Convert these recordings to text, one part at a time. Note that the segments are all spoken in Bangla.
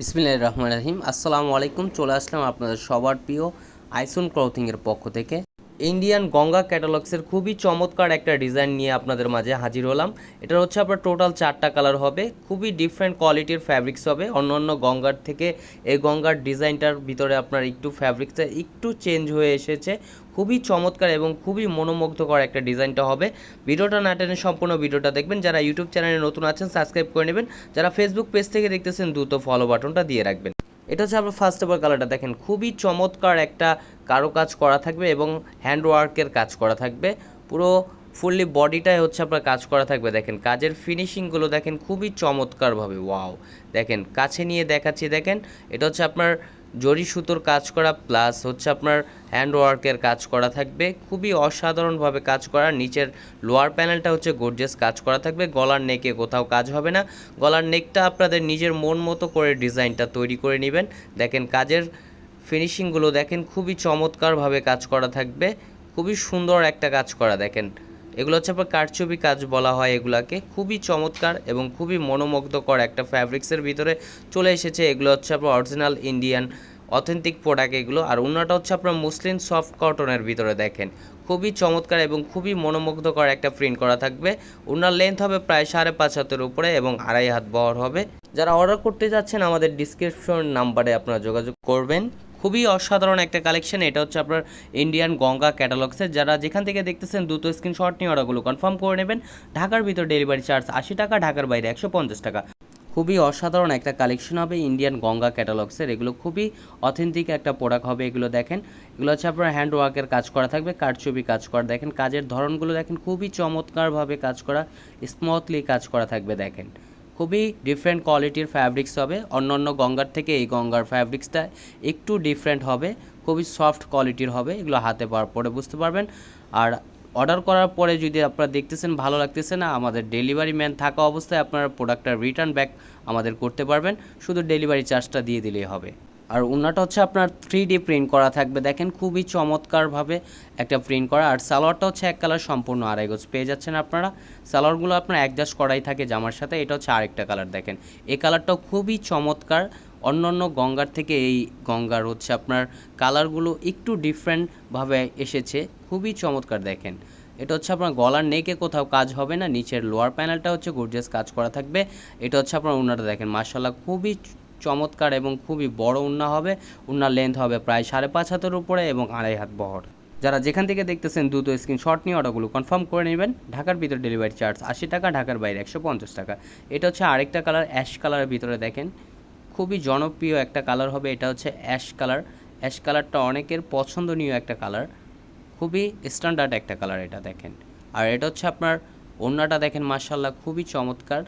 বিসমিল্লাহ রহমান রহিম। আসসালামু আলাইকুম। চলে আসলাম আপনাদের সবার প্রিয় আইসন ক্লথিংয়ের পক্ষ থেকে। ইন্ডিয়ান গঙ্গা ক্যাটালগসের খুবই চমৎকার একটা ডিজাইন নিয়ে আপনাদের মাঝে হাজির হলাম। এটা হচ্ছে আপনার টোটাল চারটা কালার হবে। খুবই ডিফারেন্ট কোয়ালিটির ফ্যাব্রিক্স হবে। অন্য অন্য গঙ্গার থেকে এই গঙ্গার ডিজাইনটার ভিতরে আপনার একটু ফ্যাব্রিক্সটা একটু চেঞ্জ হয়ে এসেছে। খুবই চমৎকার এবং খুবই মনোমুগ্ধকর একটা ডিজাইনটা হবে। ভিডিওটা না টেনে সম্পূর্ণ ভিডিওটা দেখবেন। যারা ইউটিউব চ্যানেলে নতুন আছেন সাবস্ক্রাইব করে নেবেন। যারা ফেসবুক পেজ থেকে দেখতেছেন, দ্রুত ফলো বাটনটা দিয়ে রাখবেন। এটা হচ্ছে আপনার ফার্স্ট অফ অল কালারটা দেখেন, খুবই চমৎকার একটা কারও কাজ করা থাকবে এবং হ্যান্ড ওয়ার্কের কাজ করা থাকবে। পুরো ফুললি বডিটাই হচ্ছে আপনার কাজ করা থাকবে। দেখেন, কাজের ফিনিশিংগুলো দেখেন খুবই চমৎকারভাবে ওয়াও দেখেন, কাছে নিয়ে দেখাচ্ছি, দেখেন, এটা হচ্ছে আপনার জরি সুতোর কাজ করা প্লাস হচ্ছে আপনার হ্যান্ড ওয়ার্কের কাজ করা থাকবে। খুবই অসাধারণভাবে কাজ করা। নিচের লোয়ার প্যানেলটা হচ্ছে গর্জেস কাজ করা থাকবে। গলার নেকে কোথাও কাজ হবে না। গলার নেকটা আপনাদের নিজের মন মতো করে ডিজাইনটা তৈরি করে নেবেন। দেখেন কাজের ফিনিশিংগুলো দেখেন, খুবই চমৎকারভাবে কাজ করা থাকবে। খুবই সুন্দর একটা কাজ করা, দেখেন। এগুলো হচ্ছে আপনার কারচুপি কাজ বলা হয় এগুলাকে। খুবই চমৎকার এবং খুবই মনোমুগ্ধকর একটা ফ্যাব্রিক্সের ভিতরে চলে এসেছে। এগুলো হচ্ছে আপনার অরিজিনাল ইন্ডিয়ান অথেন্টিক প্রোডাক্ট এগুলো। আর অন্যটা হচ্ছে আপনার মুসলিম সফট কটনের ভিতরে দেখেন। খুবই চমৎকার এবং খুবই মনোমুগ্ধকর একটা প্রিন্ট করা থাকবে। ওনার লেন্থ হবে প্রায় সাড়ে পাঁচ হাতের উপরে এবং আড়াই হাত বহর হবে। যারা অর্ডার করতে যাচ্ছেন আমাদের ডিসক্রিপশন নাম্বারে আপনারা যোগাযোগ করবেন। খুবই অসাধারণ একটা কালেকশন এটা হচ্ছে আপনার ইন্ডিয়ান গঙ্গা ক্যাটালগসের যারা যেখান থেকে দেখতেছেন, দ্রুত স্ক্রিনশট নিয়ে অর্ডারগুলো কনফার্ম করে নেবেন। ঢাকার ভিতর ডেলিভারি চার্জ আশি টাকা, ঢাকার বাইরে একশো পঞ্চাশ টাকা। খুবই অসাধারণ একটা কালেকশন হবে ইন্ডিয়ান গঙ্গা ক্যাটালগসের এগুলো খুবই অথেন্টিক একটা প্রোডাক্ট হবে, এগুলো দেখেন। এগুলো হচ্ছে আপনার হ্যান্ড ওয়ার্কের কাজ করা থাকবে, কারচুপি কাজ করা। দেখেন কাজের ধরনগুলো দেখেন, খুবই চমৎকারভাবে কাজ করা স্মুথলি কাজ করা থাকবে, দেখেন। খুবই ডিফারেন্ট কোয়ালিটির ফ্যাব্রিক্স হবে। অন্য অন্য গঙ্গার থেকে এই গঙ্গার ফ্যাব্রিক্সটা একটু ডিফারেন্ট হবে। খুবই সফট কোয়ালিটির হবে, এগুলো হাতে পাওয়ার পরে, বুঝতে পারবেন? আর অর্ডার করার পরে যদি আপনারা দেখতেছেন, ভালো লাগতেছে না, আমাদের ডেলিভারি ম্যান থাকা অবস্থায় আপনারা প্রোডাক্টটা রিটার্ন ব্যাক আমাদের করতে পারবেন। শুধু ডেলিভারি চার্জটা দিয়ে দিলেই হবে। আর ওনাটা হচ্ছে আপনার থ্রি ডি প্রিন্ট করা থাকবে। দেখেন খুবই চমৎকারভাবে একটা প্রিন্ট করা। আর সালোয়ারটা হচ্ছে এক কালার সম্পূর্ণ আড়াই গজ। পেয়ে যাচ্ছেন আপনারা। সালোয়ারগুলো আপনার অ্যাডজাস্ট করাই থাকে জামার সাথে। এটা হচ্ছে আরেকটা কালার দেখেন। এই কালারটাও খুবই চমৎকার। অন্য অন্য গঙ্গার থেকে এই গঙ্গার হচ্ছে আপনার কালারগুলো একটু ডিফারেন্টভাবে এসেছে। খুবই চমৎকার, দেখেন। এটা হচ্ছে আপনার গলার নেকে কোথাও কাজ হবে না। নিচের লোয়ার প্যানেলটা হচ্ছে গর্জিয়াস কাজ করা থাকবে। এটা হচ্ছে আপনার উন্নাটা দেখেন। মার্শাল্লাহ খুবই চমৎকার এবং খুবই বড় উন্না হবে, উন্নার লেন্থ হবে প্রায় সাড়ে পাঁচ হাতের উপরে এবং আড়াই হাত বহর। যারা যেখান থেকে দেখতেছেন দ্রুত স্ক্রিনশট নিয়ে অর্ডারগুলো কনফার্ম করে নেবেন। ঢাকার ভিতর ডেলিভারি চার্জ আশি টাকা, ঢাকার বাইরে একশো পঞ্চাশ টাকা। এটা হচ্ছে আরেকটা কালার অ্যাশ কালারের ভিতরে দেখেন। খুবই জনপ্রিয় একটা কালার হবে, এটা হচ্ছে অ্যাশ কালার অ্যাশ কালারটা অনেকের পছন্দনীয় একটা কালার খুবই স্ট্যান্ডার্ড একটা কালার এটা দেখেন। আর এটা হচ্ছে আপনার ওড়নাটা দেখেন মার্শাল্লাহ খুবই চমৎকার।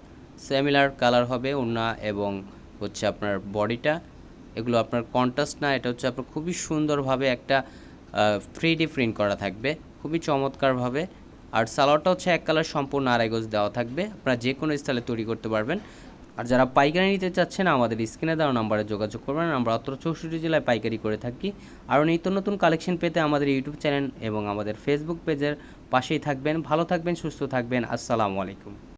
সিমিলার কালার হবে ওড়না এবং হচ্ছে আপনার বডিটা, এগুলো আপনার কন্ট্রাস্ট না, এটা হচ্ছে আপনার খুবই সুন্দরভাবে একটা থ্রি ডি প্রিন্ট করা থাকবে, খুবই চমৎকারভাবে। আর সালোয়ারটা হচ্ছে এক কালার সম্পূর্ণ আড়াই গজ দেওয়া থাকবে, আপনারা যে কোনো স্টাইলে তৈরি করতে পারবেন। আর যারা পাইকারি নিতে চাচ্ছেন, আমাদের স্ক্রিনে দেওয়া নাম্বারে যোগাযোগ করবেন, আমরা অত্র চৌষট্টি জেলায় পাইকারি করে থাকি। আরও নিত্য নতুন কালেকশন পেতে আমাদের ইউটিউব চ্যানেল এবং আমাদের ফেসবুক পেজের পাশেই থাকবেন। ভালো থাকবেন, সুস্থ থাকবেন, আসসালামু আলাইকুম।